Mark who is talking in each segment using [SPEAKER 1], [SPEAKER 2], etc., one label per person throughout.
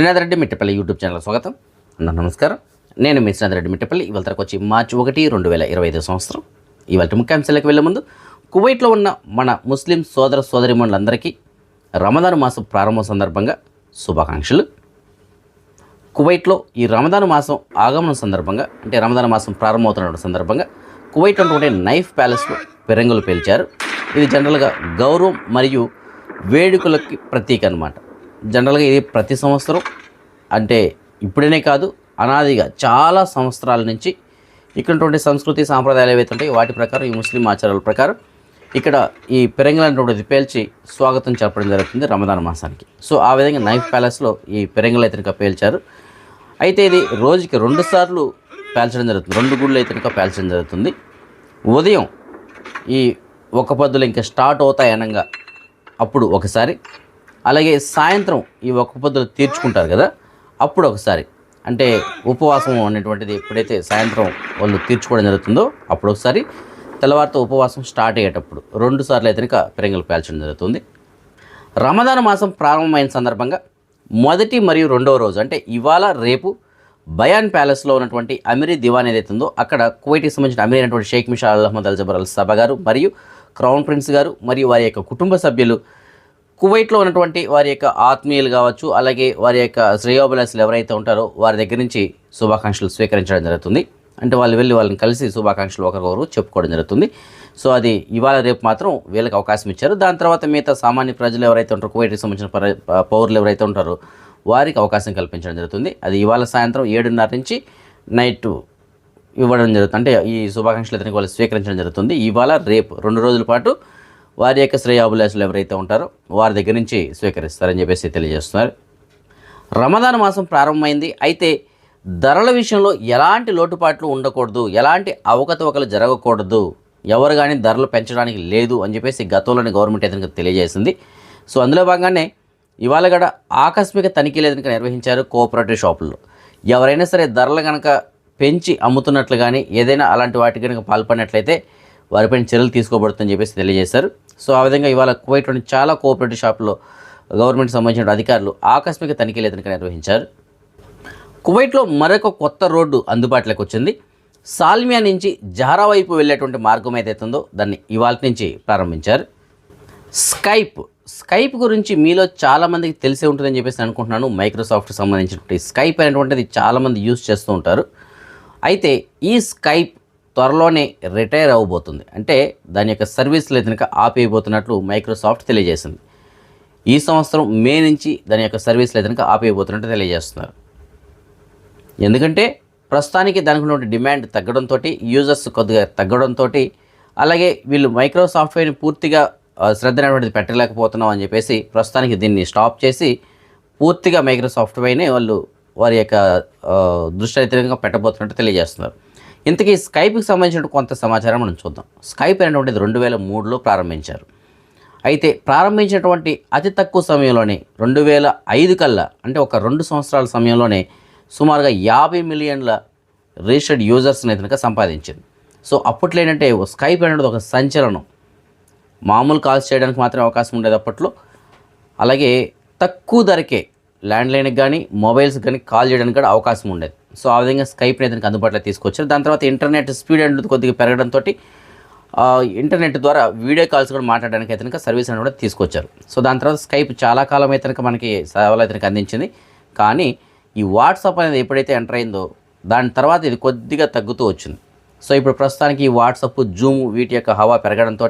[SPEAKER 1] Srinath Reddy Mittapalli YouTube channel స్వాగతం. అన్న నమస్కారం. నేను మీ శ్రీనాథ్ రెడ్డి మిట్టపల్లి. ఇవాళ తరకు వచ్చి మార్చి ఒకటి రెండు వేల ఇరవై ఐదు సంవత్సరం. ఇవాళ ముఖ్యాంశాలకు వెళ్ళే ముందు కువైట్లో ఉన్న మన ముస్లిం సోదర సోదరిమణులందరికీ రమదాన్ మాసం ప్రారంభం సందర్భంగా శుభాకాంక్షలు. కువైట్లో ఈ రమదాన్ మాసం ఆగమనం సందర్భంగా అంటే రమదాన్ మాసం ప్రారంభమవుతున్న సందర్భంగా కువైట్ ఉన్నటువంటి నైఫ్ ప్యాలెస్లో పెరంగులు పేల్చారు. ఇది జనరల్గా గౌరవం మరియు వేడుకలకి ప్రతీక అనమాట జనరల్గా ఇది ప్రతి సంవత్సరం అంటే ఇప్పుడనే కాదు అనాదిగా చాలా సంవత్సరాల నుంచి ఇక్కడటువంటి సంస్కృతి సాంప్రదాయాలు ఏవైతే ఉంటాయో వాటి ప్రకారం ఈ ముస్లిం ఆచారాల ప్రకారం ఇక్కడ ఈ పెరంగులనేటువంటిది పేల్చి స్వాగతం చెప్పడం జరుగుతుంది రమదాన్ మాసానికి. సో ఆ విధంగా నైఫ్ ప్యాలెస్లో ఈ పెరంగులు అయితే కనుక పేల్చారు. అయితే ఇది రోజుకి రెండు సార్లు పేల్చడం జరుగుతుంది రెండు గుళ్ళు అయితే కనుక పేల్చడం జరుగుతుంది. ఉదయం ఈ ఒక పద్దులు ఇంకా స్టార్ట్ అవుతాయి అప్పుడు ఒకసారి అలాగే సాయంత్రం ఈ ఒక్క పొద్దులు తీర్చుకుంటారు కదా అప్పుడు ఒకసారి అంటే ఉపవాసం అనేటువంటిది ఎప్పుడైతే సాయంత్రం వాళ్ళు తీర్చుకోవడం జరుగుతుందో అప్పుడు ఒకసారి తెల్లవారితో ఉపవాసం స్టార్ట్ అయ్యేటప్పుడు రెండు సార్లు అయితే కనుక పెరంగులు పేల్చడం జరుగుతుంది. రమదాన మాసం ప్రారంభమైన సందర్భంగా మొదటి మరియు రెండవ రోజు అంటే ఇవాళ రేపు బయాన్ ప్యాలెస్లో ఉన్నటువంటి అమీరీ దివాన్ ఏదైతే ఉందో అక్కడ కువైట్కి సంబంధించిన అమీర్ అయినటువంటి Sheikh Mishal Al Ahmad Al Jaber Al Sabah గారు మరియు క్రౌన్ ప్రిన్స్ గారు మరియు వారి యొక్క కుటుంబ సభ్యులు కువైట్లో ఉన్నటువంటి వారి యొక్క ఆత్మీయులు కావచ్చు అలాగే వారి యొక్క శ్రేయోభిలాసులు ఎవరైతే ఉంటారో వారి దగ్గర నుంచి శుభాకాంక్షలు స్వీకరించడం జరుగుతుంది. అంటే వాళ్ళు వెళ్ళి వాళ్ళని కలిసి శుభాకాంక్షలు ఒకరికొకరు చెప్పుకోవడం జరుగుతుంది. సో అది ఇవాళ రేపు మాత్రం వీళ్ళకి అవకాశం ఇచ్చారు. దాని తర్వాత మిగతా సామాన్య ప్రజలు ఎవరైతే ఉంటారో కువైట్కి సంబంధించిన పౌరులు ఎవరైతే ఉంటారో వారికి అవకాశం కల్పించడం జరుగుతుంది. అది ఇవాళ సాయంత్రం ఏడున్నర నుంచి నైట్ ఇవ్వడం జరుగుతుంది. అంటే ఈ శుభాకాంక్షలు అతనికి వాళ్ళు స్వీకరించడం జరుగుతుంది. ఇవాళ రేపు రెండు రోజుల పాటు వారి యొక్క శ్రేయాభిలాషులు ఎవరైతే ఉంటారో వారి దగ్గర నుంచి స్వీకరిస్తారని చెప్పేసి తెలియజేస్తున్నారు. రమదాన్ మాసం ప్రారంభమైంది. అయితే ధరల విషయంలో ఎలాంటి లోటుపాట్లు ఉండకూడదు ఎలాంటి అవకతవకలు జరగకూడదు ఎవరు కానీ ధరలు పెంచడానికి లేదు అని చెప్పేసి గతంలోని గవర్నమెంట్ ఏదైనా తెలియజేసింది. సో అందులో భాగంగానే ఇవాళ కూడా ఆకస్మిక తనిఖీలు ఏదైనా నిర్వహించారు కోఆపరేటివ్ షాపుల్లో. ఎవరైనా సరే ధరలు కనుక పెంచి అమ్ముతున్నట్లు కానీ ఏదైనా అలాంటి వాటి కనుక పాల్పడినట్లయితే వారిపైన చర్యలు తీసుకోబడుతుందని చెప్పేసి తెలియజేశారు. సో ఆ విధంగా ఇవాళ కువైట్లోని చాలా కోఆపరేటివ్ షాపులో గవర్నమెంట్ సంబంధించిన అధికారులు ఆకస్మిక తనిఖీలు ఏదైనా నిర్వహించారు. కువైట్లో మరొక కొత్త రోడ్డు అందుబాటులోకి వచ్చింది. సాల్మియా నుంచి జహరా వైపు వెళ్ళేటువంటి మార్గం ఏదైతే ఉందో దాన్ని ఇవాళ నుంచి ప్రారంభించారు. స్కైప్ స్కైప్ గురించి మీలో చాలామందికి తెలిసే ఉంటుందని చెప్పేసి అనుకుంటున్నాను. మైక్రోసాఫ్ట్ సంబంధించినటువంటి స్కైప్ అనేటువంటిది చాలామంది యూజ్ చేస్తూ ఉంటారు. అయితే ఈ స్కైప్ త్వరలోనే రిటైర్ అవ్వబోతుంది. అంటే దాని యొక్క సర్వీస్లు కనుక ఆపేయబోతున్నట్లు మైక్రోసాఫ్ట్ తెలియజేసింది. ఈ సంవత్సరం మే నుంచి దాని యొక్క సర్వీస్లు కనుక ఆపేయబోతున్నట్టు తెలియజేస్తున్నారు. ఎందుకంటే ప్రస్తుతానికి దానికి ఉన్న డిమాండ్ తగ్గడంతో యూజర్స్ కొద్దిగా తగ్గడంతో అలాగే వీళ్ళు మైక్రో సాఫ్ట్వేర్ని పూర్తిగా శ్రద్ధ అనేటువంటిది పెట్టలేకపోతున్నాం అని చెప్పేసి ప్రస్తుతానికి దీన్ని స్టాప్ చేసి పూర్తిగా మైక్రోసాఫ్ట్వేర్ని వాళ్ళు వారి యొక్క దృష్టి వ్యతిరేకంగా పెట్టబోతున్నట్టు తెలియజేస్తున్నారు. ఇంతకీ స్కైప్కి సంబంధించిన కొంత సమాచారం మనం చూద్దాం. స్కైప్ అనేటువంటిది రెండు వేల మూడులో ప్రారంభించారు. అయితే ప్రారంభించినటువంటి అతి తక్కువ సమయంలోనే రెండు వేల ఐదు కల్లా అంటే ఒక రెండు సంవత్సరాల సమయంలోనే సుమారుగా యాభై మిలియన్ల రిజిస్టర్డ్ యూజర్స్ని కనుక సంపాదించింది సో అప్పట్లో ఏంటంటే స్కైప్ అనేది ఒక సంచలనం. మామూలు కాల్స్ చేయడానికి మాత్రమే అవకాశం ఉండేది అప్పట్లో. అలాగే తక్కువ ధరకే ల్యాండ్లైన్కి కానీ మొబైల్స్ కానీ కాల్ చేయడానికి కూడా అవకాశం ఉండేది. సో ఆ విధంగా స్కైప్ని అతనికి అందుబాటులో తీసుకొచ్చారు. దాని తర్వాత ఇంటర్నెట్ స్పీడ్ అనేది కొద్దిగా పెరగడంతో ఇంటర్నెట్ ద్వారా వీడియో కాల్స్ కూడా మాట్లాడడానికి అయితే కనుక సర్వీస్ అనేది కూడా తీసుకొచ్చారు. సో దాని తర్వాత స్కైప్ చాలా కాలం అయితే కనుక మనకి సేవలు అయితే అందించింది. కానీ ఈ వాట్సాప్ అనేది ఎప్పుడైతే ఎంటర్ అయిందో దాని తర్వాత ఇది కొద్దిగా తగ్గుతూ వచ్చింది. సో ఇప్పుడు ప్రస్తుతానికి ఈ వాట్సాప్ జూమ్ వీటి యొక్క హవా పెరగడంతో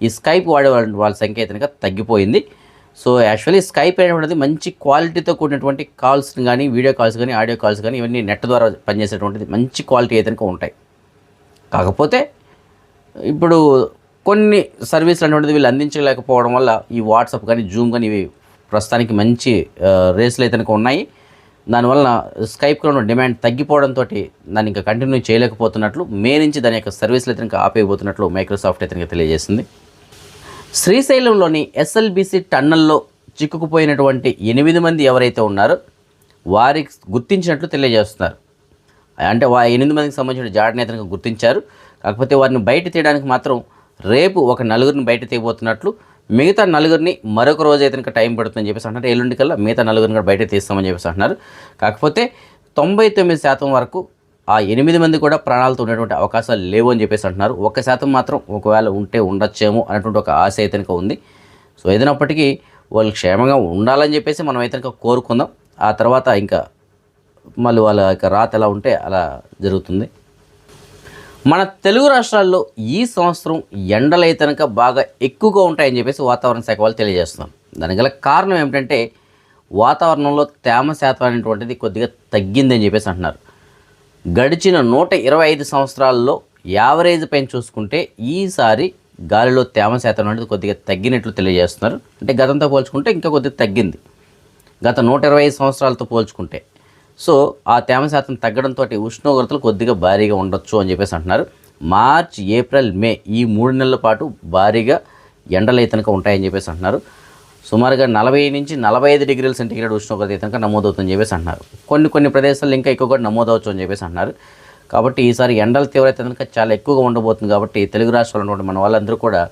[SPEAKER 1] ఈ స్కైప్ వాడే వాళ్ళ వాళ్ళ సంఖ్య అయితే కనుక తగ్గిపోయింది. సో యాక్చువల్లీ స్కైప్ అనేటువంటిది మంచి క్వాలిటీతో కూడినటువంటి కాల్స్ కానీ వీడియో కాల్స్ కానీ ఆడియో కాల్స్ కానీ ఇవన్నీ నెట్ ద్వారా పనిచేసేటువంటిది మంచి క్వాలిటీ అయితే ఉంటాయి. కాకపోతే ఇప్పుడు కొన్ని సర్వీసులు అనేటువంటిది వీళ్ళు అందించలేకపోవడం వల్ల ఈ వాట్సాప్ కానీ జూమ్ కానీ ఇవి ప్రస్తుతానికి మంచి రేస్లు రేసులు అయితే ఉన్నాయి. దానివల్ల స్కైప్లో ఉన్న డిమాండ్ తగ్గిపోవడంతో దాన్ని ఇంకా కంటిన్యూ చేయలేకపోతున్నట్లు మే నుంచి దాని యొక్క సర్వీసులు అయితే కనుక ఆపేయబోతున్నట్లు మైక్రోసాఫ్ట్ అయితే తెలియజేసింది. శ్రీశైలంలోని ఎస్ఎల్బిసి టన్నల్లో చిక్కుకుపోయినటువంటి ఎనిమిది మంది ఎవరైతే ఉన్నారో వారికి గుర్తించినట్లు తెలియజేస్తున్నారు. అంటే వా ఎనిమిది మందికి సంబంధించిన జాడనేతను గుర్తించారు. కాకపోతే వారిని బయట తీయడానికి మాత్రం రేపు ఒక నలుగురిని బయట తీయబోతున్నట్లు మిగతా నలుగురిని మరొక రోజు అయితే టైం పడుతుందని చెప్పేసి అంటున్నారు. ఎల్లుండి కల్లా మిగతా నలుగురిని కూడా బయట తీస్తామని చెప్పేసి అంటున్నారు. కాకపోతే తొంభై తొమ్మిది శాతం వరకు ఆ ఎనిమిది మంది కూడా ప్రాణాలతో ఉండేటువంటి అవకాశాలు లేవు అని చెప్పేసి అంటున్నారు. ఒక్క శాతం మాత్రం ఒకవేళ ఉంటే ఉండొచ్చేమో అనేటువంటి ఒక ఆశ అయితే ఉంది. సో ఏదైనప్పటికీ వాళ్ళు క్షేమంగా ఉండాలని చెప్పేసి మనం అయితే కోరుకుందాం. ఆ తర్వాత ఇంకా మళ్ళీ వాళ్ళ యొక్క రాత ఎలా ఉంటే అలా జరుగుతుంది. మన తెలుగు రాష్ట్రాల్లో ఈ సంవత్సరం ఎండలు కనుక బాగా ఎక్కువగా ఉంటాయని చెప్పేసి వాతావరణ శాఖ వాళ్ళు తెలియజేస్తున్నాం దానికి గల కారణం ఏమిటంటే వాతావరణంలో తేమ శాతం అనేటువంటిది కొద్దిగా తగ్గిందని చెప్పేసి అంటున్నారు. గడిచిన నూట ఇరవై ఐదు సంవత్సరాల్లో యావరేజ్ పైన చూసుకుంటే ఈసారి గాలిలో తేమ శాతం అనేది కొద్దిగా తగ్గినట్లు తెలియజేస్తున్నారు. అంటే గతంతో పోల్చుకుంటే ఇంకా కొద్దిగా తగ్గింది. గత నూట ఇరవై ఐదు సంవత్సరాలతో పోల్చుకుంటే. సో ఆ తేమ శాతం తగ్గడంతో ఉష్ణోగ్రతలు కొద్దిగా భారీగా ఉండొచ్చు అని చెప్పేసి అంటున్నారు. మార్చ్ ఏప్రిల్ మే ఈ మూడు నెలల పాటు భారీగా ఎండలు అయితే ఉంటాయని చెప్పేసి అంటున్నారు. సుమారుగా నలభై నుంచి నలభై ఐదు డిగ్రీల సెంటీగ్రేడ్ ఉష్ణోగ్రత అయితే కనుక నమోదవుతుందని చెప్పేసి అంటున్నారు కొన్ని కొన్ని ప్రదేశాల్లో ఇంకా ఎక్కువ కూడా నమోదవచ్చు అని చెప్పేసి అంటున్నారు కాబట్టి ఈసారి ఎండల తీవ్రత కనుక చాలా ఎక్కువగా ఉండబోతుంది కాబట్టి తెలుగు రాష్ట్రాల్లో ఉన్నటువంటి మన వాళ్ళందరూ కూడా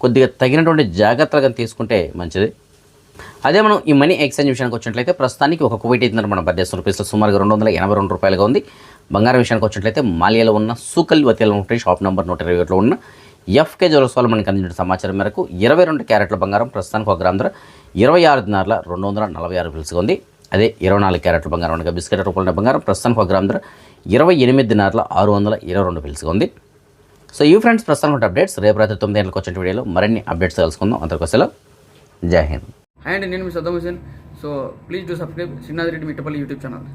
[SPEAKER 1] కొద్దిగా తగినటువంటి జాగ్రత్తలు తీసుకుంటే మంచిది. అదే మనం ఈ మనీ ఎక్స్చేంజ్ విషయానికి వచ్చినట్లయితే ప్రస్తుతానికి ఒక కువైట్ అయితే మన భారతదేశం రూపీస్లో సుమారుగా రెండు వందల ఎనభై రెండు రూపాయలుగా ఉంది. బంగారం విషయానికి వచ్చినట్లయితే మాలియాలో ఉన్న సూకల్ వతీలో ఉంటాయి షాప్ నెంబర్ నూట ఇరవై ఒకటిలో ఉన్న ఎఫ్కే జ్యువెల్స్ వాళ్ళు మనకి అందించిన సమాచారం మేరకు ఇరవై రెండు క్యారెట్ల బంగారం ప్రస్తుతానికి ఒక గ్రామ ధర ఇరవై ఆరు దినార్ల రెండు వందల నలభై ఆరు పిలుసుగా ఉంది. అదే ఇరవై నాలుగు క్యారెట్ల బంగారం అనగా బిస్కెట్ రూపంలో బంగారం ప్రస్తుతానికి ఒక గ్రామ ధర ఇరవై ఎనిమిది దినార్ల ఆరు వందల ఇరవై రెండు పిలుసుగా ఉంది. సో ఈ ఫ్రెండ్స్ ప్రస్తుతానికి అప్డేట్స్ రేపు రాత్రి తొమ్మిది గంటలకు వచ్చిన వీడియోలో మరిన్ని అప్డేట్స్ కలుసుకుందాం అంతకోసలో జై హింద్.
[SPEAKER 2] హాయ్ అండి నేను మీ Saddam Hussain so please do subscribe. Sinnadi Reddy Mittapalli YouTube channel.